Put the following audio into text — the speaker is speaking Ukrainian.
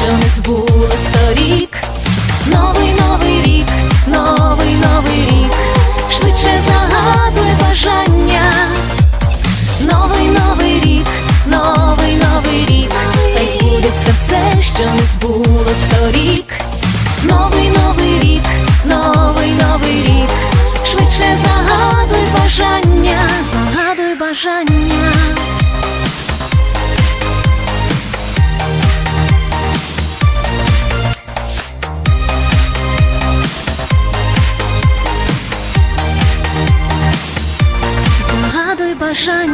що не збуло сторік. Новий новий рік, новий новий рік, швидше загадуй бажання. Новий новий рік, новий новий рік, хай збудеться все, що не збуло сторік. Новий новий рік, новий новий рік, швидше загадуй бажання, загадуй бажання. Sẽ